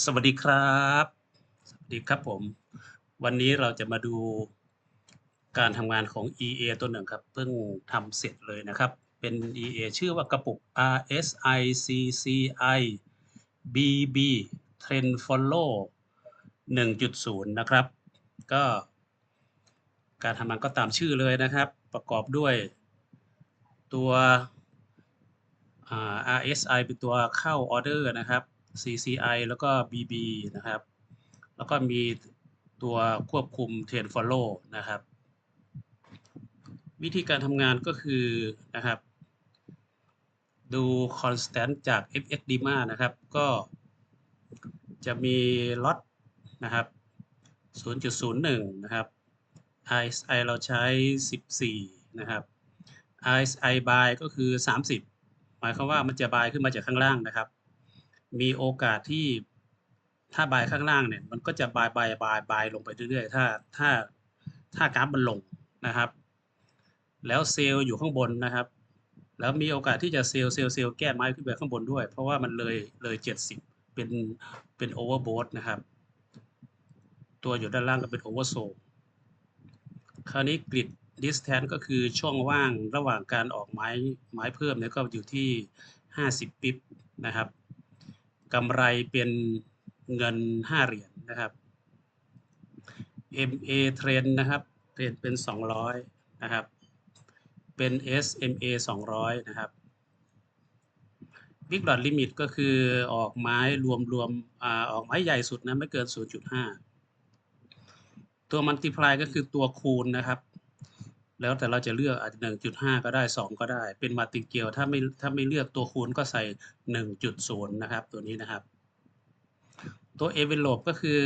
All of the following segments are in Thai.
สวัสดีครับ สวัสดีครับผม วันนี้เราจะมาดูการทำงานของ EA ตัวหนึ่งครับ เพิ่งทำเสร็จเลยนะครับ เป็น EA ชื่อว่ากระปุก RSI CCI BB Trend Follow 1.0 นะครับ ก็ การทำงานก็ตามชื่อเลยนะครับ ประกอบด้วยตัว RSI เป็นตัวเข้าออเดอร์นะครับ CCI แล้วก็ BB นะครับ แล้วก็มีตัวควบคุม Trend Follow นะครับ วิธีการทำงานก็คือนะครับ ดู constant จาก FXDMA นะครับ ก็จะมีล็อตนะครับ 0.01 นะครับ RSI เราใช้ 14 นะครับ RSI buy ก็คือ 30 หมายความว่ามันจะ buy ขึ้นมาจากข้างล่างนะครับ มีโอกาสที่ถ้า buy ข้างล่างเนี่ย มันก็จะ buy buy buy buy ลงไปเรื่อยๆ ถ้าถ้าถ้ากราฟมันลงนะครับ แล้วเซลล์อยู่ข้างบนนะครับ แล้วมีโอกาสที่จะเซลล์เซลล์เซลล์แก้ไม้ขึ้นไปข้างบนด้วย เพราะว่ามันเลยเลย70เป็นเป็น overbought นะครับ ตัวอยู่ด้านล่างก็เป็น oversold คราวนี้กริด distance ก็คือช่องว่างระหว่างการออกไม้ไม้เพิ่มเนี่ยก็อยู่ที่ 50 ปิบนะครับ กำไรเป็นเงิน 5 เหรียญนะครับ MA trend นะครับเทรนเป็น 200 นะครับ เป็น SMA 200 นะครับ Big Dot Limit ก็คือออกไม้รวมรวมอ่าออกไม้ใหญ่สุดนะไม่เกิน 0.5 ตัว Multiply ก็คือตัวคูณนะครับ แล้วแต่เราจะเลือกอาจจะ1.5ก็ได้2ก็ได้ เป็นมาติเกียวถ้าไม่ถ้าไม่เลือกตัวคูณก็ใส่1.0นะครับตัวนี้นะครับ ตัว envelope ก็คือ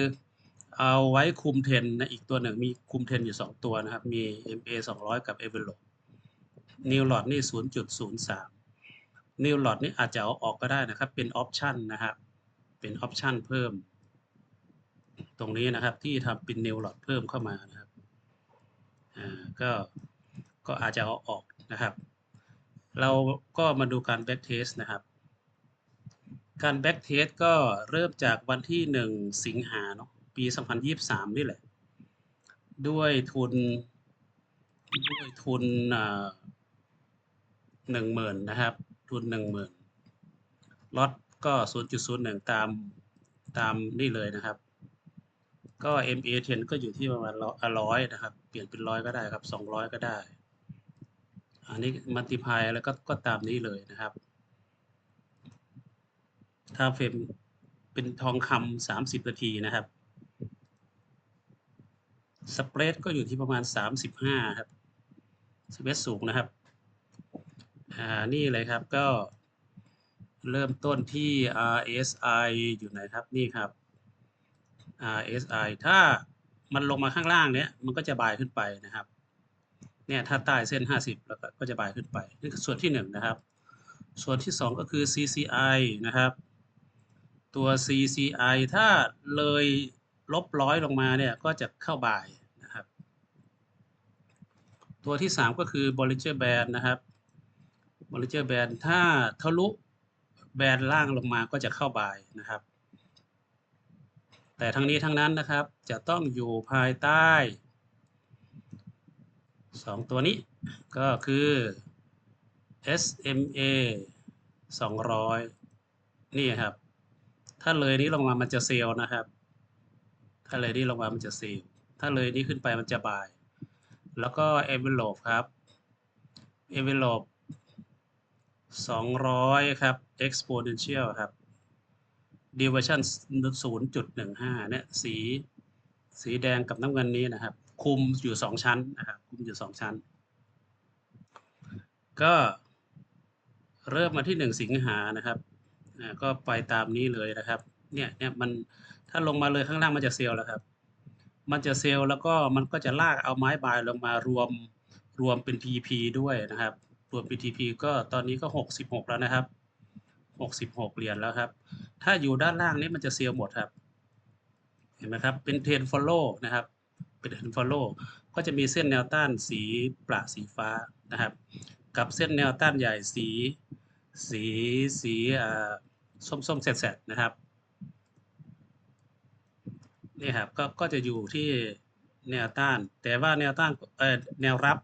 เอาไว้คุมเทนนะอีกตัวหนึ่งมีคุมเทนอยู่ 2 ตัวนะครับ มี MA 200 กับ envelope new lot นี่ 0.03 new lot นี่อาจจะเอาออกก็ได้นะครับ เป็น option นะครับ เป็น option เพิ่ม ตรงนี้นะครับที่ทำเป็น new lot เพิ่มเข้ามานะครับ ก็ก็อาจจะเอาออกนะครับ เราก็มาดูการ back test นะครับ การ back test ก็เริ่มจากวันที่ 1 สิงหาเนาะปี 2023 นี่แหละ ด้วยทุนด้วยทุนหนึ่งหมื่นนะครับ ทุนหนึ่งหมื่นล็อตก็ 0.01 ตามตามนี่เลยนะครับ ก็ MA 10 ก็อยู่ที่ประมาณร้อยนะครับ เปลี่ยนเป็นร้อยก็ได้ครับ 200 ก็ได้ อันนี้มัลติพายแล้วก็ก็ตามนี้เลยนะครับ ถ้าเฟรมเป็นทองคำ30นาทีนะครับสเปรดก็อยู่ที่ประมาณ 35 ครับสเปรดสูงนะครับ อ่า นี่เลยครับก็เริ่มต้นที่ RSI อยู่ไหนครับ นี่ครับ RSI ถ้ามันลงมาข้างล่างเนี้ยมันก็จะบายขึ้นไปนะครับ เนี่ยถ้าใต้เส้น 50 แล้วก็จะบายขึ้นไปนี่คือส่วนที่1นะครับ ส่วนที่ 2 ก็คือ CCI นะครับ ตัว CCI ถ้าเลยลบร้อยลงมาเนี่ยก็จะเข้าบายนะครับ ตัวที่ 3 ก็คือ Bollinger Band นะครับ Bollinger Band ถ้าทะลุแบนล่างลงมาก็จะเข้าบายนะครับ แต่ทั้งนี้ทั้งนั้นนะครับจะต้องอยู่ภายใต้ 2 ตัวนี้ก็คือ SMA 200 นี่ครับ ถ้าเลยนี้ลงมามันจะเซลนะครับ ถ้าเลยนี้ลงมามันจะเซลถ้าเลยนี้ขึ้นไปมันจะบาย แล้วก็ envelope ครับ envelope 200 ครับ exponential ครับ deviation 0.15 เนี่ยสีสีแดงกับน้ำเงินนี้นะครับ คุมอยู่2ชั้นนะครับคุมอยู่2ชั้น ก็เริ่มมาที่1สิงหานะครับก็ไปตามนี้เลยนะครับ เนี่ยเนี่ยมันถ้าลงมาเลยข้างล่างมันจะเซลล์แล้วครับ มันจะเซลล์แล้วก็มันก็จะลากเอาไม้บายลงมารวมรวมเป็น TP ด้วยนะครับ รวม PTP ก็ตอนนี้ก็ 66 แล้วนะครับ 66 เหรียญแล้วครับ ถ้าอยู่ด้านล่างนี้มันจะเซลล์หมดครับ เห็นไหมครับ เป็นเทรนฟอลโล่นะครับ เป็นเทรนฟอลโล่ก็จะมีเส้นแนวต้านสีประสีฟ้านะครับ กับเส้นแนวต้านใหญ่สี สีสีส้มส้มๆแสดๆนะครับ นี่ครับก็ก็จะอยู่ที่แนวต้าน แต่ว่าแนวต้านเอ่อแนวรับ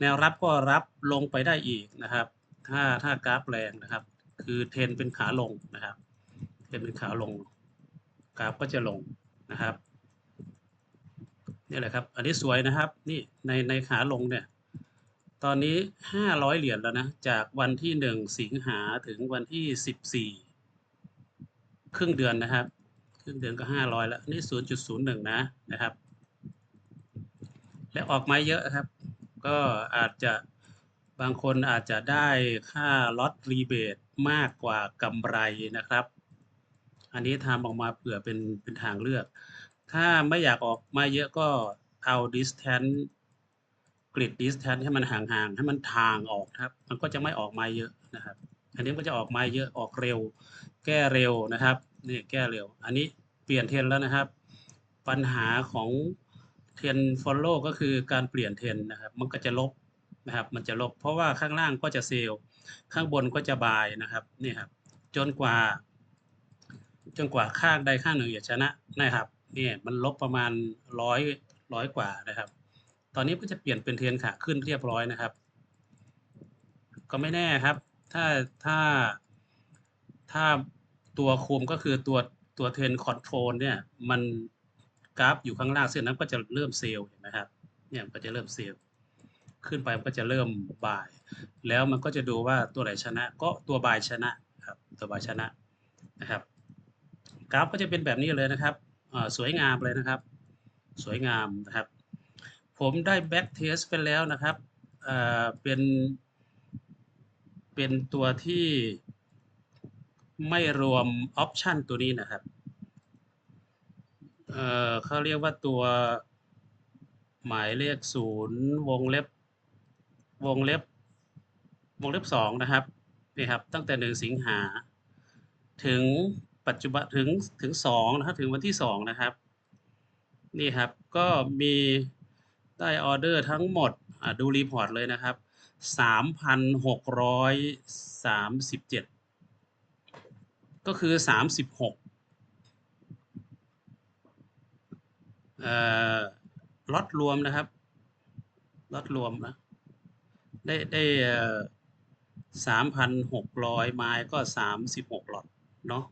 แนวรับก็รับลงไปได้อีกนะครับ ถ้าถ้ากราฟแรงนะครับ คือเทรนเป็นขาลงนะครับ เทรนเป็นขาลงกราฟก็จะลงนะครับนี่แหละครับ อันนี้สวยนะครับ นี่ในในขาลงเนี่ย ตอนนี้ห้าร้อยเหรียญแล้วนะ จากวันที่หนึ่งสิงหาถึงวันที่สิบสี่ครึ่งเดือนนะครับ ครึ่งเดือนก็ห้าร้อยแล้ว นี่ศูนย์จุดศูนย์หนึ่งนะนะครับ และออกมาเยอะครับ ก็อาจจะ บางคนอาจจะได้ค่าล็อตรีเบทมากกว่ากำไรนะครับ อันนี้ทำออกมาเผื่อเป็นเป็นทางเลือก ถ้าไม่อยากออกมาเยอะก็เอา distance กริด distance ให้มันห่างๆ ให้มันทางออกครับ มันก็จะไม่ออกมาเยอะนะครับ อันนี้ก็จะออกมาเยอะออกเร็ว แก้เร็วนะครับนี่แก้เร็ว อันนี้เปลี่ยนเทรนแล้วนะครับ ปัญหาของเทรน follow ก็คือการเปลี่ยนเทรนนะครับ มันก็จะลบ นะครับ มันจะลบเพราะว่าข้างล่างก็จะเซลล์ข้างบนก็จะบายนะครับนี่ครับจนกว่า จนกว่าข้างใดข้างหนึ่งจะชนะนะครับนี่มันลบประมาณร้อยร้อยกว่านะครับ ตอนนี้ก็จะเปลี่ยนเป็นเทรนขาขึ้นเรียบร้อยนะครับ ก็ไม่แน่ครับ ถ้าถ้าถ้าตัวคุมก็คือตัวตัวเทรนคอนโทรลเนี่ยมันกราฟอยู่ข้างล่างเส้นนั้นก็จะเริ่มเซลล์นไหมครับเนี่ยก็จะเริ่มเซลล์ ขึ้นไปมันก็จะเริ่มบ่าย แล้วมันก็จะดูว่าตัวไหนชนะ ก็ตัวบายชนะครับตัวบายชนะนะครับ กราฟก็จะเป็นแบบนี้เลยนะครับสวยงามเลยนะครับ สวยงามนะครับ ผมได้แบ็กเทสไปแล้วนะครับเป็น เป็นตัวที่ไม่รวมออปชันตัวนี้นะครับเเขาเรียกว่าตัวหมายเลขศูนย์วงเล็บ วงเล็บ วงเล็บสองนะครับนี่ครับตั้งแต่หนึ่งสิงหา ถึงปัจจุบันถึงถึงสองนะครับถึงวันที่สองนะครับนี่ครับก็มีได้ออเดอร์ทั้งหมดดูรีพอร์ตเลยนะครับสามพันหกร้อยสามสิบเจ็ดก็คือสามสิบหกล็อตรวมนะครับล็อตรวมนะ ได้ได้สามพันหกร้อยไม้ก็สามสิบหกหลอตเนาะ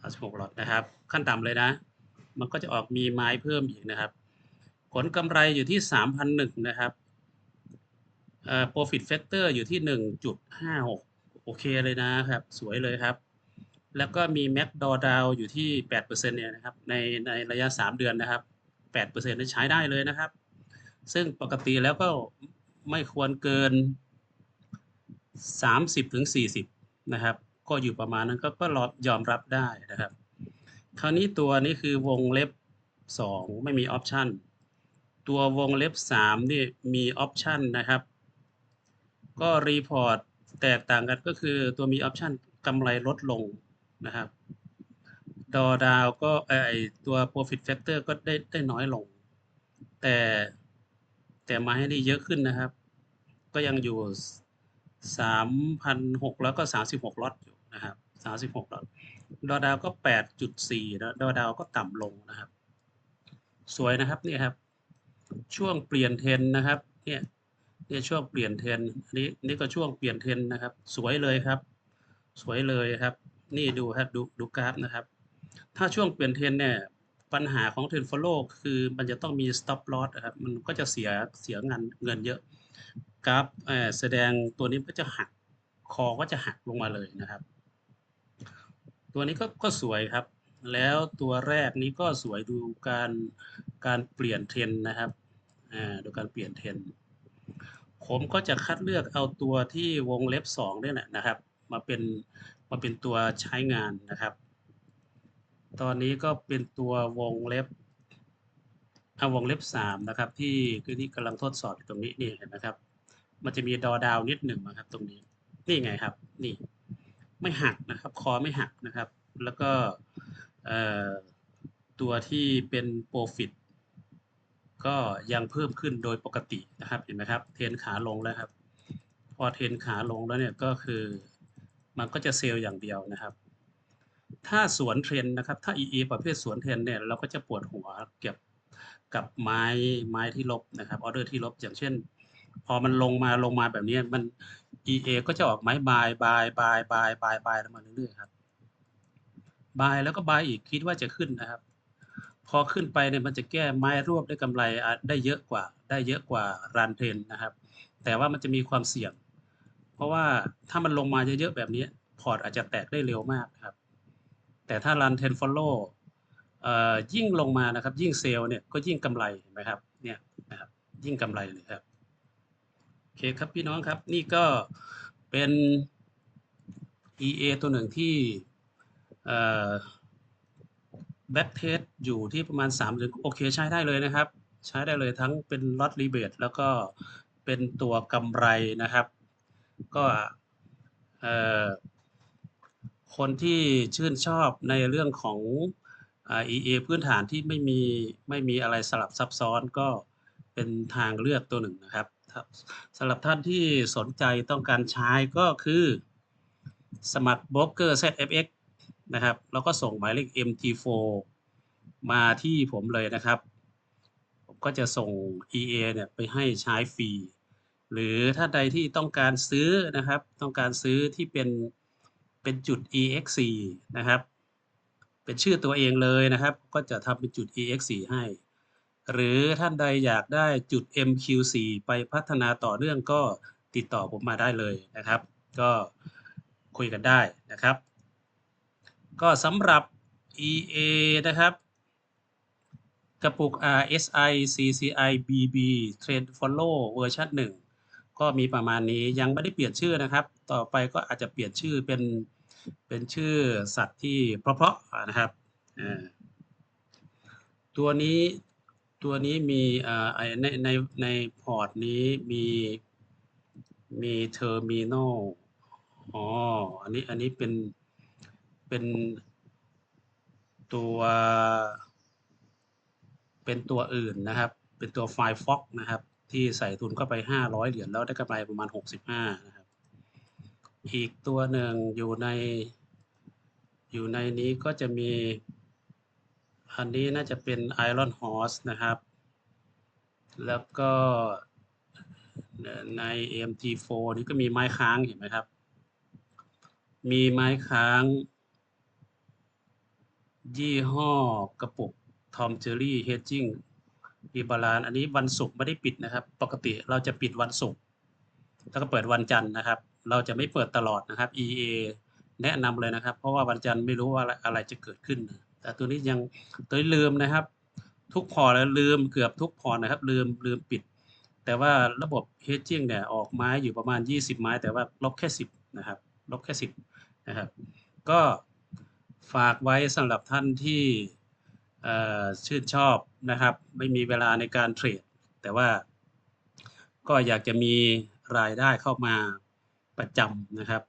สามสิบหกหลอตนะครับ ขั้นต่ำเลยนะ มันก็จะออกมีไม้เพิ่มอีกนะครับ ผลกำไรอยู่ที่สามพันหนึ่งนะครับเอ่อ profit factor อยู่ที่หนึ่งจุดห้าหกโอเคเลยนะครับ สวยเลยครับ แล้วก็มี Mac d o d o w อยู่ที่8%เปอร์เซ็นเนี่ยนะครับ ในในระยะ3เดือนนะครับ8%นี่ใช้ได้เลยนะครับ ซึ่งปกติแล้วก็ ไม่ควรเกิน 30ถึง40นะครับ ก็อยู่ประมาณนั้นก็ก็ยอมรับได้นะครับ คราวนี้ตัวนี้คือวงเล็บ 2 ไม่มีออปชันตัววงเล็บ 3 นี่มีออปชันนะครับ ก็รีพอร์ตแตกต่างกันก็คือตัวมีออปชันกำไรลดลงนะครับดอดาวก็ไอตัว profit factor ก็ได้ได้น้อยลง แต่แต่มาให้ได้เยอะขึ้นนะครับ ก็ยังอยู่สามพันหกแล้วก็สามสิบหกล็อตอยู่นะครับสามสิบหกล็อตดอดาวก็แปดจุดสี่แล้วดอดาวก็ต่ำลงนะครับ สวยนะครับนี่ครับ ช่วงเปลี่ยนเทนนะครับเนี่ยเนี่ยช่วงเปลี่ยนเทนอันนี้นี่ก็ช่วงเปลี่ยนเทนนะครับ สวยเลยครับ สวยเลยครับ นี่ดูครับดูดูกราฟนะครับ ถ้าช่วงเปลี่ยนเทรนเนี่ยปัญหาของเทรนฟอลโล่คือมันจะต้องมี stop loss นะครับ มันก็จะเสียเสียเงินเงินเยอะ กราฟแสดงตัวนี้ก็จะหักคอก็จะหักลงมาเลยนะครับ ตัวนี้ก็ก็สวยครับ แล้วตัวแรกนี้ก็สวยดูการการเปลี่ยนเทรนนะครับดูการเปลี่ยนเทรนผมก็จะคัดเลือกเอาตัวที่วงเล็บ2เนี่ยนะครับ มาเป็นมาเป็นตัวใช้งานนะครับ ตอนนี้ก็เป็นตัววงเล็บเอาวงเล็บ3นะครับ ที่ที่กำลังทดสอบตรงนี้นี่นะครับ มันจะมีดอดาวนิดหนึ่งนะครับ ตรงนี้นี่ไงครับ นี่ ไม่หักนะครับ คอไม่หักนะครับ แล้วก็ตัวที่เป็นโปรฟิตก็ยังเพิ่มขึ้นโดยปกตินะครับเห็นไหมครับ เทนขาลงแล้วครับ พอเทนขาลงแล้วเนี่ยก็คือมันก็จะเซลล์อย่างเดียวนะครับ ถ้าสวนเทรนนะครับ ถ้า EA ประเภทสวนเทรนเนี่ยเราก็จะปวดหัวเกี่ยวกับไม้ไม้ที่ลบนะครับออเดอร์ที่ลบอย่างเช่น พอมันลงมาลงมาแบบนี้มัน EA ก็จะออกไม้บายบายบายบายบายบายแล้วมาเรื่อยๆครับบายแล้วก็บายอีกคิดว่าจะขึ้นนะครับ พอขึ้นไปเนี่ยมันจะแก้ไม้รวบได้กำไรได้เยอะกว่า ได้เยอะกว่ารันเทรนนะครับ แต่ว่ามันจะมีความเสี่ยง เพราะว่าถ้ามันลงมาเยอะๆแบบนี้พอร์ตอาจจะแตกได้เร็วมากนะครับ แต่ถ้ารันเทรนฟอลโล่ยิ่งลงมานะครับ ยิ่งเซลล์เนี่ยก็ยิ่งกำไรเห็นไหมครับเนี่ยนะครับยิ่งกำไรเลยครับ เคครับพี่น้องครับนี่ก็เป็น EA ตัวหนึ่งที่แบ็กเทสอยู่ที่ประมาณ3เดือนโอเคใช้ได้เลยนะครับ ใช้ได้เลยทั้งเป็นลอตรีเบทแล้วก็เป็นตัวกำไรนะครับ ก็คนที่ชื่นชอบในเรื่องของอ EA พื้นฐานที่ไม่มีไม่มีอะไรสลับซับซ้อนก็เป็นทางเลือกตัวหนึ่งนะครับ สำหรับท่านที่สนใจต้องการใช้ก็คือสมัคร Broker ZFX นะครับ แล้วก็ส่งหมายเลข MT4 มาที่ผมเลยนะครับ ผมก็จะส่ง EA เนี่ยไปให้ใช้ฟรี หรือถ้าใดที่ต้องการซื้อนะครับ ต้องการซื้อที่เป็นเป็นจุด EX4 นะครับ เป็นชื่อตัวเองเลยนะครับ ก็จะทำเป็นจุด EX4 ให้ หรือท่านใดอยากได้จุด MQ4 ไปพัฒนาต่อเนื่องก็ติดต่อผมมาได้เลยนะครับ ก็คุยกันได้นะครับ ก็สำหรับ EA นะครับ กระปุก RSI CCI BB Trend Follow เวอร์ชัน1 ก็มีประมาณนี้ยังไม่ได้เปลี่ยนชื่อนะครับ ต่อไปก็อาจจะเปลี่ยนชื่อเป็นเป็นชื่อสัตว์ที่เพราะๆนะครับตัวนี้ ตัวนี้มีอ่าในในในพอร์ตนี้มีมีเทอร์มินอลอ๋ออันนี้อันนี้เป็นเป็นตัวเป็นตัวอื่นนะครับ เป็นตัวไฟล์ฟ็อกนะครับ ที่ใส่ทุนเข้าไป 500 เหรียญแล้วได้กำไรประมาณ 65 นะครับ อีกตัวหนึ่งอยู่ในอยู่ในนี้ก็จะมี อันนี้น่าจะเป็น Iron Horse นะครับ แล้วก็ใน MT4 นี่ก็มีไม้ค้างเห็นไหมครับ มีไม้ค้าง ยี่ห้อกระปุก Tom Jerry Hedging มีบาลานอันนี้วันศุกร์ไม่ได้ปิดนะครับ ปกติเราจะปิดวันศุกร์แล้วก็เปิดวันจันทร์นะครับ เราจะไม่เปิดตลอดนะครับ EA แนะนำเลยนะครับ เพราะว่าวันจันทร์ไม่รู้ว่าอะไรอะไรจะเกิดขึ้น แต่ตัวนี้ยังตัวนี้ลืมนะครับ ทุกพอร์ตแล้วลืมเกือบทุกพอร์ตนะครับ ลืมลืมปิด แต่ว่าระบบ hedging เนี่ยออกไม้อยู่ประมาณ 20 ไม้ แต่ว่าลบแค่ 10 นะครับ ลบแค่ 10 นะครับ ก็ฝากไว้สำหรับท่านที่ชื่นชอบนะครับ ไม่มีเวลาในการเทรด แต่ว่าก็อยากจะมีรายได้เข้ามาประจำนะครับ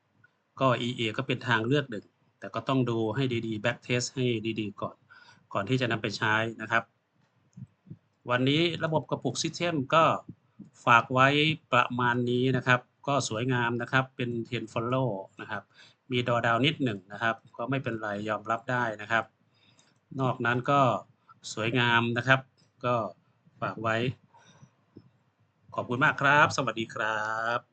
ก็ EA ก็เป็นทางเลือกหนึ่ง แต่ก็ต้องดูให้ดีๆ back test ให้ดีๆ ก่อน ก่อนที่จะนำไปใช้นะครับ วันนี้ระบบกระปุกซิสเต็มก็ฝากไว้ประมาณนี้นะครับ ก็สวยงามนะครับ เป็นเทนฟอลโล่นะครับ มีดอดาวนิดหนึ่งนะครับ ก็ไม่เป็นไรยอมรับได้นะครับ นอกนั้นก็สวยงามนะครับ ก็ฝากไว้ ขอบคุณมากครับ สวัสดีครับ